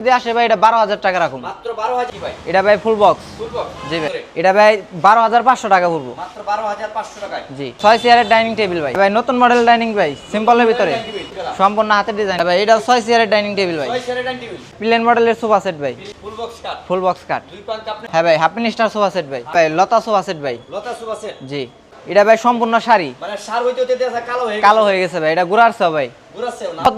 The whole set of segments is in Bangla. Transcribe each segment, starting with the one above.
যদি আসে ভাই এটা বারো হাজার টাকা রাখুন। এটা ভাই ফুল বক্স জি ভাই এটা ভাই বারো হাজার পাঁচশো টাকা পড়ব। জি ছয় চেয়ারের ডাইনিং টেবিল ভাই। ভাই নতুন মডেল ডাইনিং ভাই সিম্পলের ভিতরে। Dining সম্পূর্ণ হাতের ডিজাইন ভাই এটা ছয় চেয়ারের ডাইনিং টেবিল ভাই। প্লেন মডেলের সোফা সেট ভাই। ফুল বক্স কাট হ্যাঁ ভাই হাফ স্টার সোফা সেট ভাই। ভাই লতা সোফা সেট ভাই। লতা সুবা সেট জি এটা ভাই সম্পূর্ণ শাড়ি। মানে দেখা কালো হয়ে গেছে। ভাই এটা সব ভাই।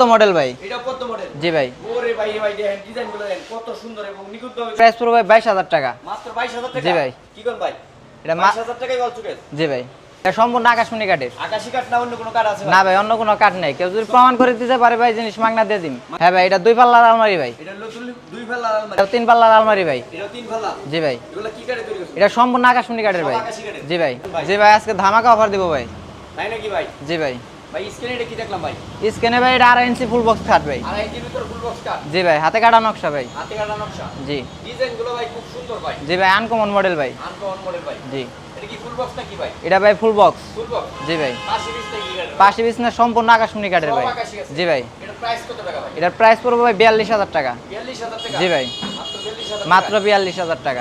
মডেল ভাই? এটা কত মডেল জি ভাই। ওরে ভাই ভাই দেখেন ডিজাইনগুলো দেখেন কত সুন্দর এবং নিখুঁত ভাবে প্রাইস পড়বে ভাই বাইশ হাজার টাকা। মাত্র জি ভাই। কি কোন ভাই? এটা গল চুকেস জি ভাই। এটা সম্পূর্ণ আকাশমণি কাঠের। আকাশি কাঠ না অন্য কোনো কাঠ আছে না ভাই অন্য কোনো কাঠ নেই। কেউ যদি প্রমাণ করে দিতে পারে ভাই জিনিস মাগনা দিয়ে দিন হ্যাঁ ভাই এটা দুই পাল্লার আলমারি ভাই। এটা দুই- দুই আলমারি। এটা তিন পাল্লার আলমারি ভাই। এটা তিন ফেলা জি ভাই। এগুলো কি কাঠে তৈরি করছে এটা সম্পূর্ণ আকাশমণি কাঠের ভাই? জি ভাই। ভাই। জি ভাই আজকে ধামাকা অফার দিব ভাই। তাই নাকি ভাই? জি ভাই। ভাই স্ক্রিনে এটা কি দেখলাম ভাই? স্ক্যানে ভাই এটা আড়াই ইঞ্চি ফুল বক্স ভাই। আর ইঞ্চির ভিতর ফুল বক্স কাঠ জি ভাই হাতে কাটা নকশা ভাই। হাতে কাটা নকশা। জি। ডিজাইনগুলো ভাই খুব সুন্দর ভাই। জি ভাই আনকমন মডেল ভাই। আনকমন মডেল ভাই। জি। এটা কি ফুল বক্স নাকি ভাই? এটা ভাই ফুল বক্স ফুল বক্স জি ভাই। পাশে সম্পূর্ণ আকাশমণি কাঠের ভাই। জি ভাই। এটা প্রাইস কত টাকা ভাই? এটার প্রাইস পড়বে ভাই বিয়াল্লিশ হাজার টাকা। বিয়াল্লিশ হাজার টাকা? জি ভাই। মাত্র বিয়াল্লিশ হাজার টাকা।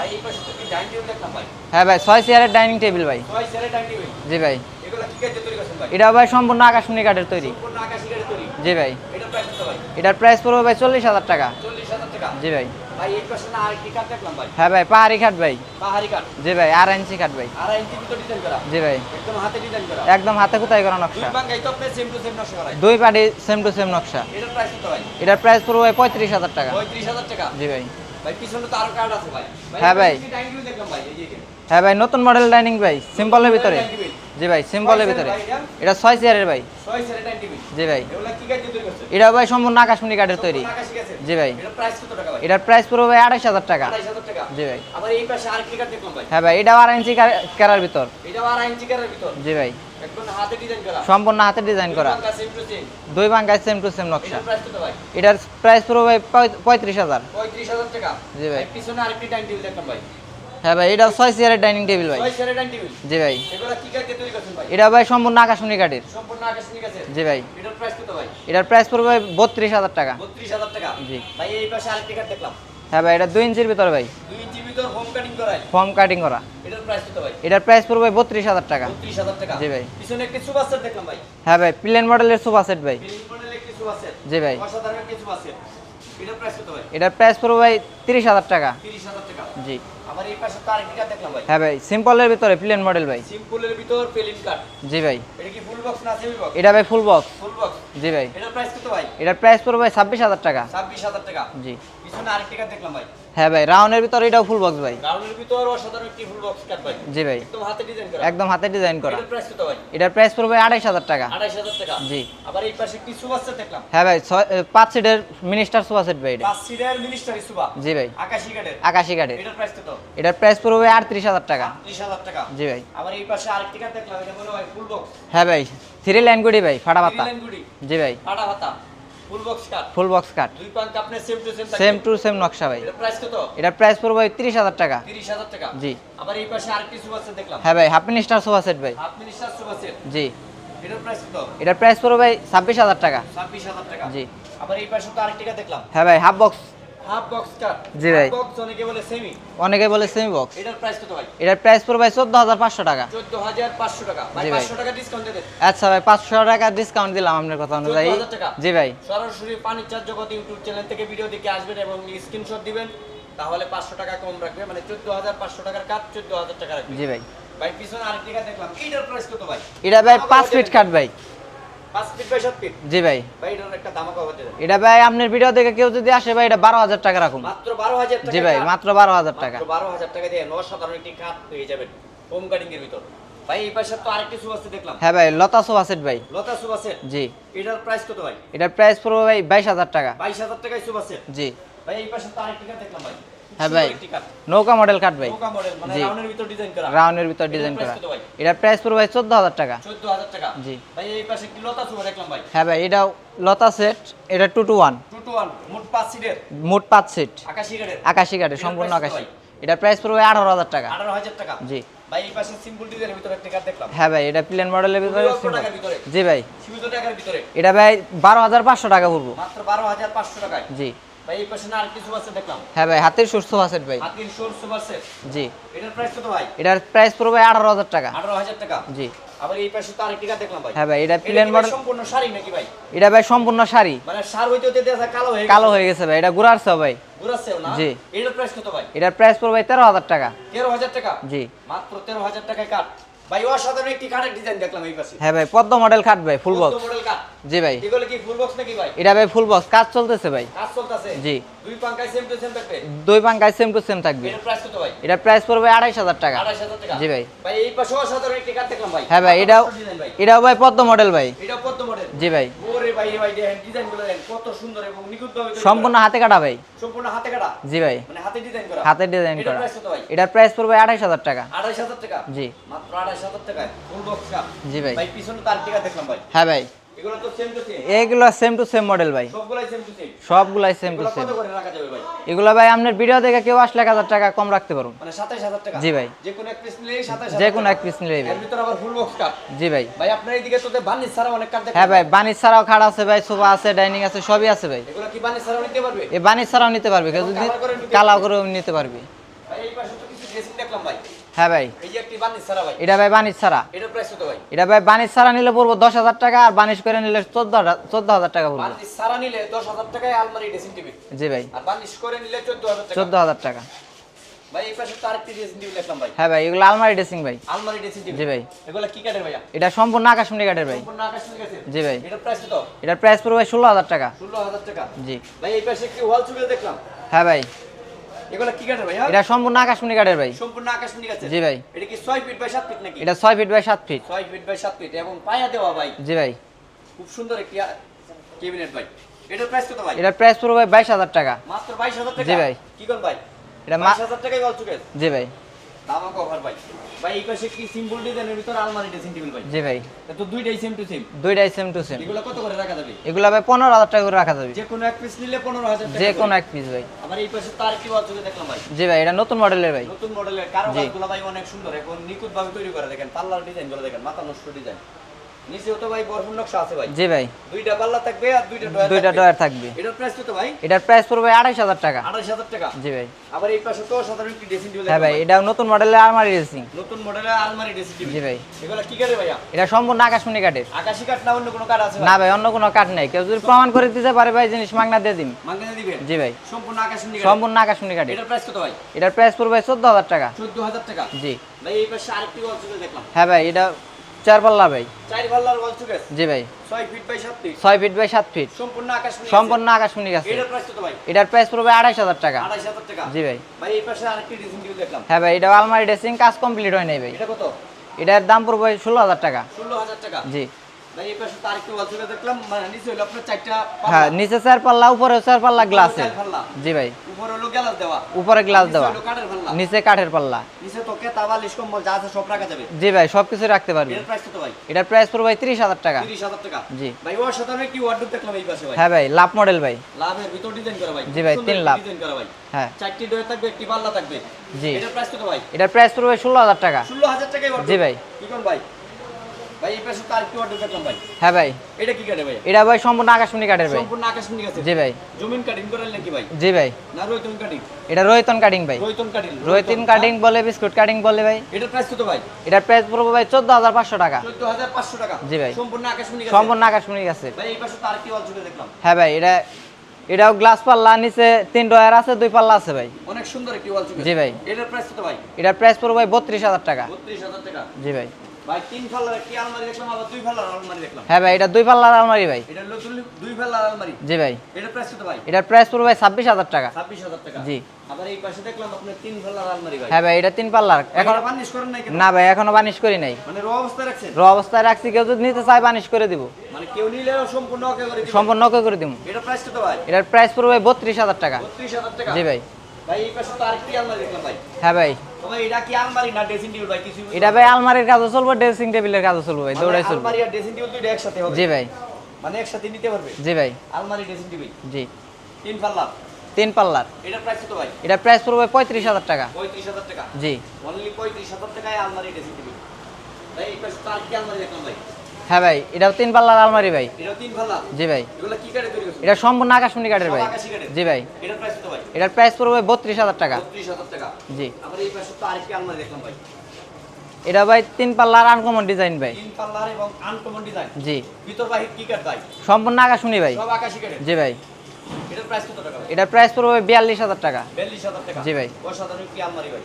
হ্যাঁ ভাই ছয় চেয়ারের ডাইনিং টেবিল ভাই। জি ভাই। কাঠে এটা ভাই সম্পূর্ণ আকাশমণি কাঠের তৈরি। কাঠে জি ভাই। এটার প্রাইস পড়বে ভাই চল্লিশ হাজার টাকা। জি ভাই। কাঠ হ্যাঁ ভাই পাহাড়ি খাট ভাই। জি ভাই আড়াই ইঞ্চি কাঠ ভাই। জি ভাই। একদম হাতে কোথায় করা নকশা? দুই পাটি সেম টু সেম নকশা এটার প্রাইস পড়বে ভাই পঁয়ত্রিশ হাজার টাকা। জি ভাই। হ্যাঁ ভাই। হ্যাঁ ভাই নতুন মডেল ডাইনিং ভাই সিম্পলের ভিতরে। জি ভাই সিম্পলের ভিতরে। এটা? ছয় চেয়ারের ভাই। জি ভাই। এগুলা কি কাঠে তৈরি করছে এটা ভাই সম্পূর্ণ আকাশমণি কাঠের তৈরি। জি ভাই। এটার প্রাইস কত টাকা ভাই? এটার প্রাইস পড়বে ভাই আড়াইশ হাজার টাকা। জি ভাই। আবার এই পাশে আর কি কাঠ দেখলাম ভাই? হ্যাঁ ভাই এটাও আড়াই ইঞ্চি কেরার ভিতর। জি ভাই। একদম হাতে ডিজাইন করা। সম্পূর্ণ হাতে ডিজাইন করা। দুই বাঙ্গায় সেম টু সেম নকশা। এটার প্রাইস কত ভাই? এটার প্রাইস পড়বে ভাই পঁয়- পঁয়ত্রিশ হাজার। জি ভাই। পিছনে আরেকটি ডাইনিং টেবিল দেখলাম ভাই। হ্যাঁ ভাই এটাও ছয় চেয়ারের ডাইনিং টেবিল ভাই। জি ভাই। এটা ভাই সম্পূর্ণ আকাশমণি কাঠের। জি ভাই। এটার প্রাইস পড়বে ভাই বত্রিশ হাজার টাকা। জি। হ্যাঁ ভাই এটা দুই ইঞ্চির ভিতরে ভাই। ফর্ম কাটিং করা। এটার প্রাইস পড়বে বত্রিশ হাজার টাকা। জি ভাই। হ্যাঁ ভাই প্লেন মডেলের সোফা সেট ভাই। জি ভাই। এটার প্রাইস পড়বে ভাই তিরিশ হাজার টাকা। জি। আবার এই পাশে তো আরেকটি দেখলাম ভাই। হ্যাঁ ভাই সিম্পলের ভিতরে প্লেন মডেল ভাই। সিম্পলের ভিতর প্লেন কাট জি ভাই। এটা কি ফুল বক্স না সেমি বক্স এটা ভাই ফুল বক্স ফুল বক্স জি ভাই। এটার প্রাইস কত ভাই? এটার প্রাইস পড়বে ভাই ছাব্বিশ হাজার টাকা। ছাব্বিশ হাজার টাকা। জি। পিছনে আরেকটা দেখলাম ভাই। হ্যাঁ ভাই রাউন্ডের ভিতরে এটাও ফুল বক্স ভাই। রাউন্ডের ভিতর অসাধারণ একটি ফুল বক্স কাঠ ভাই। জি ভাই। একদম হাতে ডিজাইন করা। একদম হাতে ডিজাইন করা। এটার প্রাইস কত ভাই? এটার প্রাইস পড়বে আড়াইশ হাজার টাকা। আড়াইশ হাজার টাকা। জি। আবার এই পাশে একটি সুপার সেট দেখলাম। হ্যাঁ ভাই পাঁচ সিটের মিনিস্টার সোফা সেট ভাই এটা। পাঁচ সিটের মিনিস্টারি সুবা জি ভাই। আকাশি কাঠের। আকাশি কাঠের। এটার প্রাইস কত? এটার প্রাইস পড়বে আটত্রিশ হাজার টাকা। ত্রিশ হাজার টাকা। জি ভাই। আবার এই পাশে আরেকটি কাঠ দেখলাম এটা মনে হয় ফুল বক্স হ্যাঁ ভাই থ্রি লাইন গুড়ি ভাই ফাটা গুড়ি। জি ভাই। ফাটা হাতা ফুল বক্স কাঠ ফুল বক্স কাট দুই পাঙ্ক আপনি same to same same to same নকশা ভাই। এটা প্রাইস কত? এটার প্রাইস পড়বে ভাই তিরিশ হাজার টাকা। তিরিশ হাজার টাকা? জি। আবার এই পাশে আরেকটি সুপার সেট দেখলাম। হ্যাঁ ভাই হাফ মিনিস্টার সোফা সেট ভাই। হাফ মিনিস্টার সোফা সেট জি। এটার প্রাইস কত? এটার প্রাইস পড়বে ভাই ছাব্বিশ হাজার টাকা। ছাব্বিশ হাজার টাকা। জি। আবার এই পাশে তো আরেকটি দেখলাম। হ্যাঁ ভাই হাফ বক্স হাফ বক্স কাঠ জি ভাই। বক্স অনেকে বলে সেমি অনেকে বলে সেমি বক্স এটার প্রাইস কত ভাই? এটার প্রাইস পড়বে ভাই চোদ্দ হাজার পাঁচশো টাকা। চোদ্দ হাজার পাঁচশো টাকা। ভাই জি ভাই। পাঁচশো টাকা ডিসকাউন্ট দেন। আচ্ছা ভাই পাঁচশো টাকা ডিসকাউন্ট দিলাম আপনার কথা অনুযায়ী। 14,000 জি ভাই। সরাসরি পানির চার জগৎ ইউটিউব চ্যানেল থেকে ভিডিও দেখে আসবেন এবং স্ক্রিনশট দিবেন। তাহলে পাঁচশো টাকা কম রাখবে। মানে চোদ্দ হাজার পাঁচশো টাকার কাজ চোদ্দ হাজার টাকা রাখবে। জি ভাই। ভাই পিছনে আরেকটি কাঠ দেখলাম। এইটার প্রাইস কত ভাই? এটা ভাই পাঁচ ফিট কাট ভাই। পাঁচ ফিট বাই সাত ফিট জি ভাই। ভাই এটার একটা দামাকা হতে দেন এটা ভাই আপনার ভিডিও দেখে কেউ যদি আসে ভাই এটা বারো হাজার টাকা রাখুন। মাত্র বারো হাজার টাকা জি ভাই মাত্র বারো হাজার টাকা। বারো হাজার টাকা দিয়ে অসাধারণ একটি কাপ পেয়ে যাবেন হোম কাটিং এর ভিতর। ভাই এই পাশে তো আরেকটি সুবাসে দেখলাম। হ্যাঁ ভাই লতা সোফা সেট ভাই। লতা সুবাসে জি। এটার প্রাইস কত ভাই? এটার প্রাইস পড়বে ভাই বাইশ হাজার টাকা। বাইশ হাজার টাকায় সুবাসে জি। ভাই এই পাশে তো আরেকটি কাঠ দেখলাম ভাই। হ্যাঁ ভাই। নৌকা মডেল কাট ভাই। নৌকা মডেল মানে জি। রাউন্ডের ভিতর ডিজাইন করা। রাউন্ডের ভিতর এটার ডিজাইন করা। কত প্রাইস পড়বে ভাই চোদ্দ হাজার টাকা। চোদ্দ হাজার টাকা। জি। ভাই এই পাশে একটি লতা সুবা দেখলাম ভাই। হ্যাঁ ভাই এটা লতা সেট এটা টু টু ওয়ান টু মোট পাঁচ সিটের মোট পাঁচ সিট আকাশি কাঠের। আকাশি কাটে সম্পূর্ণ আকাশি? এটার প্রাইস পড়বে আঠারো হাজার টাকা। আঠারো হাজার টাকা। জি। ভাই এই পাশে সিম্পল ডিজাইনের ভিতরে একটি কাঠ দেখলাম। হ্যাঁ ভাই এটা প্লেন মডেলের ভিতরে। জি ভাই। সীমিত টাকার ভিতরে। এটা ভাই বারো হাজার পাঁচশো টাকা পড়ব। মাত্র টাকায়। জি। ভাই এই পাশে আর কিছু আছে দেখলাম। হ্যাঁ ভাই হাতের সুস্থ সেট ভাই। হাতির সুপার জি। এটার প্রাইস কত ভাই? এটার প্রাইস পড়বে আঠারো হাজার টাকা। আঠারো হাজার টাকা? জি। আবার এই পাশে তো আরেকটি দেখলাম ভাই। হ্যাঁ ভাই এটা প্লেন মডেল সম্পূর্ণ শাড়ি নাকি ভাই? এটা ভাই সম্পূর্ণ শাড়ি। মানে সার হইতে হইতে দেখা কালো হয়ে কালো হয়ে গেছে ভাই এটা গুড়ার সব ভাই। ঘুরাচ্ছেও না? জি। এটার প্রাইস কত ভাই? এটার প্রাইস পড়বে তেরো হাজার টাকা। তেরো হাজার টাকা? জি। মাত্র তেরো হাজার টাকায় কাঠ। ভাই অসাধারণ একটি কাঠের ডিজাইন দেখলাম এই পাশে। হ্যাঁ ভাই পদ্ম মডেল কাট ভাই ফুল বক্স মডেল কাঠ। জি ভাই। এগুলো কি ফুল বক্স নাকি ভাই? এটা ভাই ফুল বক্স কাজ চলতেছে ভাই। কাজ চলতেছে? জি। দুই পাঙ্কায় সেম টু সেম থাকবে? দুই পাঙ্কায় সেম টু সেম থাকবে। এর প্রাইস কত ভাই? এটার প্রাইস পড়বে আড়াইশ হাজার টাকা। আড়াইশ হাজার টাকা। জি ভাই। ভাই এই পাশে অসাধারণ একটি কাঠ দেখলাম ভাই। হ্যাঁ ভাই এটাও এটাও ভাই পদ্ম মডেল ভাই। এটা পদ্ম মডেল জি ভাই। ওরে ভাই ভাই দেখেন ডিজাইন দেখেন কত সুন্দর এবং নিখুঁত সম্পূর্ণ হাতে কাটা ভাই? সম্পূর্ণ হাতে কাটা? জি ভাই। মানে হাতে ডিজাইন করা। হাতের ডিজাইন এটার করা। প্রাইস এটার প্রাইস পড়বে আড়াইশ হাজার টাকা। আড়াইশ হাজার টাকা? জি। মাত্র আড়াইশ হাজার টাকায় ফুল বক্স জি ভাই। ভাই পিছনে তার টিকা দেখলাম ভাই। হ্যাঁ ভাই। এগুলো তো সেম টু সেম এইগুলো সেম টু সেম মডেল ভাই। সবগুলাই সেম টু সেম সবগুলাই সেম টু এগুলো সেম কত করে রাখা যাবে ভাই? এগুলো ভাই আপনার ভিডিও দেখে কেউ আসলে টাকা কম রাখতে পারুন। মানে টাকা। জি ভাই। যে কোনো এক পিস নিলেই সাতাইশ যে কোনো এক পিস নিলেই এর ভাই আবার ফুল বক্স কাপ জি ভাই। ভাই আপনার এইদিকে তো বানিশ ছাড়া অনেক কাঠ হ্যাঁ ভাই ছাড়াও খাট আছে ভাই সোফা আছে ডাইনিং আছে সবই আছে ভাই। এগুলো কি বানিশ ছাড়াও নিতে পারবে? বানিশ ছাড়াও নিতে পারবে কেউ যদি কালার করে কালাও করে নিতে পারবে। ভাই এই পাশে তো কিছু ড্রেসিং দেখলাম ভাই হ্যাঁ ভাই। এই যে একটি বানিশ ছাড়া ভাই। এটা ভাই বানিশ ছাড়া। এটার প্রাইস কত ভাই? এটা ভাই বানিশ ছাড়া নিলে পড়ব দশ হাজার টাকা আর বানিশ করে নিলে চোদ্দ চোদ্দ হাজার টাকা পড়বে। ছাড়া নিলে দশ হাজার টাকায় আলমারি ড্রেসিং টেবিল জি ভাই। আর বানিশ করে নিলে চোদ্দ হাজার টাকা। চোদ্দ হাজার টাকা। ভাই এই পাশে তো আরেকটি ড্রেসিং টেবিল দেখলাম ভাই। হ্যাঁ ভাই এগুলো আলমারি ড্রেসিং ভাই। আলমারি ড্রেসিং টেবিল জি ভাই। এগুলো কি কাঠের ভাইয়া? এটা সম্পূর্ণ আকাশমণি কাঠের ভাই। সম্পূর্ণ আকাশ ঠিক জি ভাই। এটার প্রাইস কত? এটার প্রাইস পড়বে ষোলো হাজার টাকা। ষোলো হাজার টাকা। জি। ভাই এই পাশে একটি ওয়াল দেখলাম। হ্যাঁ ভাই। এগুলো কি কাঠের ভাইয়া এটা সম্পূর্ণ আকাশমণি কাঠের ভাই। সম্পূর্ণ জি ভাই। এটা কি ফিট বাই ফিট নাকি? এটা ছয় ফিট বাই সাত ফিট ছয় ফিট বাই ফিট এবং পায়া দেওয়া ভাই। জি ভাই। খুব সুন্দর একটি কেবিনেট ভাই। এটার প্রাইস কত ভাই? এটার প্রাইস টাকা। মাত্র টাকা জি ভাই। কি কোন ভাই? এটা মা- বাইশ হাজার টাকায় ওয়াল জি ভাই। দামা কভার ভাই। ভাই এই পাশে কি সিম্পল ডিজাইনের ভিতর আলমারি ড্রেসিং টেবিল ভাই। জি ভাই। তো দুইটাই সেম টু সেম দুইটাই সেম টু সেম এগুলো কত করে রাখা যাবে? এগুলো ভাই পনেরো হাজার টাকা করে রাখা যাবে। যে কোনো এক পিস নিলে পনেরো হাজার টাকা যে। কোনো এক পিস ভাই। আমার এই পাশে তার কি ওয়াল দেখলাম ভাই। জি ভাই এটা নতুন মডেলের ভাই। নতুন মডেলের কারণ। ভাই অনেক সুন্দর এখন নিখুঁত ভাবে তৈরি করে দেখেন। পাল্লার ডিজাইনগুলো দেখেন মাথা নষ্ট ডিজাইন নিচেও তো ভাই বরফুর নকশা আছে ভাই। জি ভাই। দুইটা পাল্লা থাকবে আর দুইটা ডয়ার দুইটা থাকবে। ডয়ার থাকবে। এটার প্রাইস কত ভাই? এটার প্রাইস পড়বে আড়াইশ হাজার টাকা। আড়াইশ হাজার টাকা। জি ভাই। আবার এই পাশে তো সাধারণ একটি ড্রেসিং টেবিল হ্যাঁ ভাই এটাও নতুন মডেলের আলমারি রেসিং নতুন মডেলের আলমারি ড্রেসিং টেবিল জি ভাই। এগুলো কি ভাইয়া? এটা সম্পূর্ণ আকাশমণি কাঠের। আকাশি কাঠ না অন্য কোনো কাঠ আছে না ভাই অন্য কোনো কাঠ নাই। কেউ যদি প্রমাণ করে দিতে পারে ভাই জিনিস মাগনা দিয়ে দিন মাঙ্গানে দিবেন? জি ভাই। সম্পূর্ণ আকাশি কাঠ সম্পূর্ণ আকাশমণি কাঠের। এটার প্রাইস কত ভাই? এটার প্রাইস পড়বে চোদ্দ হাজার টাকা। চোদ্দ হাজার টাকা। জি। ভাই এই পাশে আরেকটি চুকে দেখলাম। হ্যাঁ ভাই এটা চার পাল্লা ভাই। চার পাল্লার ওয়াল জি ভাই। ছয় ফিট বাই সাত ফিট 6 ফিট বাই 7 ফিট সম্পূর্ণ আকাশ সম্পূর্ণ আকাশমণি গাছে এটার প্রাইস কত ভাই? এটার প্রাইস পড়বে আড়াইশ হাজার টাকা। আড়াইশ হাজার টাকা। জি ভাই। ভাই এই পাশে আরেকটি ডিজাইন দিয়ে দেখলাম। হ্যাঁ ভাই এটা আলমারি ড্রেসিং কাজ কমপ্লিট হয় নাই ভাই। এটা কত? এটার দাম পড়বে ষোলো হাজার টাকা। ষোলো হাজার টাকা। জি। দেখলাম মানে হ্যাঁ নিচে চার পাল্লা উপরে চার পাল্লা গ্লাসের জি ভাই। উপরে হলো গ্লাস দেওয়া। উপরে গ্লাস নিচে দেওয়া। কাঠের পাল্লা। নিচে কাঠের পাল্লা। নিচে তো কেতা বালিশ কম্বল যা আছে সব রাখা যাবে। জি ভাই সব রাখতে পারবি। এটার প্রাইস কত ভাই? এটার প্রাইস পড়বে টাকা। টাকা। জি। ভাই ওর সাথে আমি কি ওয়ার্ডরোব দেখলাম এই পাশে ভাই। হ্যাঁ ভাই লাভ মডেল ভাই। লাভের ভিতর ডিজাইন করা ভাই। জি ভাই, সুন্দর লাভ। ডিজাইন করা ভাই। হ্যাঁ। চারটি ডোর থাকবে একটি পাল্লা থাকবে। জি। এটার প্রাইস কত ভাই? এটার প্রাইস পড়বে ষোলো হাজার টাকা। ষোলো টাকায় জি ভাই। কি কোন ভাই? ভাই এই পাশে তো আরেকটি ওয়ার্ডরোব দেখলাম ভাই। হ্যাঁ ভাই। এটা কি কাটে ভাই? এটা ভাই সম্পূর্ণ আকাশমণি কাঠের ভাই। সম্পূর্ণ আকাশমণি আছে জি ভাই। জমিন কাটিং করেন নাকি ভাই? জি ভাই। না রোহিতন কাটিং এটা রোহিতন কাটিং ভাই। রোহিতন কাটিং রোহিতন কাটিং বলে বিস্কুট কাটিং বলে ভাই। এটার প্রাইস কত ভাই? এটার প্রাইস পড়বে ভাই চোদ্দ হাজার পাঁচশো টাকা। চোদ্দ হাজার পাঁচশো টাকা। জি ভাই। সম্পূর্ণ আকাশমণি আছে সম্পূর্ণ আকাশমণি গাছে ভাই এই পাশে তো আরেকটি ওয়াল দেখলাম। হ্যাঁ ভাই এটা এটাও গ্লাস পাল্লা নিচে তিন ডয়ার আছে দুই পাল্লা আছে ভাই। অনেক সুন্দর একটি ওয়াল জি ভাই। এটার প্রাইস কত ভাই? এটার প্রাইস পড়বে ভাই বত্রিশ হাজার টাকা। বত্রিশ হাজার টাকা। জি ভাই। ভাই তিন ফাল্লার একটি আলমারি দেখলাম আবার দুই ফাল্লার আলমারি দেখলাম? হ্যাঁ ভাই এটা দুই পাল্লার আলমারি ভাই। এটা হলো দুই- দুই ফাল্লার আলমারি? জি ভাই। এটার প্রাইস কত ভাই? এটার প্রাইস ভাই টাকা। জি। আবার এই পাশে দেখলাম আপনার তিন ফাল্লার আলমারি ভাই। হ্যাঁ ভাই এটা তিন পাল্লার। এখন এখন করেন নাই না ভাই এখনও বানিশ করি নাই। মানে র অবস্থায় রাখছেন? র অবস্থায় রাখছি কেউ যদি নিতে চায় বানিশ করে দিব। মানে কেউ নিলে সম্পূর্ণ ওকে করে দিবেন সম্পূর্ণ ওকে করে দিব। এটা প্রাইস কত ভাই? এটার প্রাইস ভাই টাকা। জি ভাই। ভাই এই পাশে তো আরেকটি আলমারি দেখলাম ভাই। হ্যাঁ ভাই। এটা কি আলমারি না ড্রেসিং টেবিল ভাই? কিছু এটা ভাই আলমারির কাজও চলবে ড্রেসিং টেবিলের কাজও চলবে ভাই দৌড়াই চলবে। আলমারি আর ড্রেসিং টেবিল দুটো একসাথে হবে? জি ভাই। মানে একসাথে নিতে পারবে? জি ভাই। আলমারি ড্রেসিং টেবিল জি। তিন পাল্লা তিন পাল্লার। এটার প্রাইস কত ভাই? এটার প্রাইস পড়বে পঁয়ত্রিশ হাজার টাকা। পঁয়ত্রিশ হাজার টাকা? জি। অনলি পঁয়ত্রিশ হাজার টাকায় আলমারি ড্রেসিং টেবিল ভাই এই পাশে আরেকটি আলমারি দেখলাম ভাই? হ্যাঁ ভাই এটাও তিন পাল্লার আলমারি ভাই। এটা জি ভাই। কি এটা সম্পূর্ণ আকাশমণি কাঠের ভাই? জি ভাই। এটার প্রাইস কত ভাই? এটার প্রাইস পড়বে বত্রিশ হাজার টাকা। জি। আবার এই পাশে তো আরেকটি আলমারি দেখলাম ভাই। এটা ভাই তিন পাল্লার আনকমন ডিজাইন ভাই। তিন পাল্লার এবং আনকমন ডিজাইন জি। ভিতর বাহির কি কাঠ ভাই? সম্পূর্ণ আকাশমণি ভাই। সব আকাশি জি ভাই। এটার প্রাইস কত টাকা এটার প্রাইস পড়বে বিয়াল্লিশ হাজার টাকা। বিয়াল্লিশ হাজার টাকা। জি ভাই। অসাধারণ একটি আলমারি ভাই।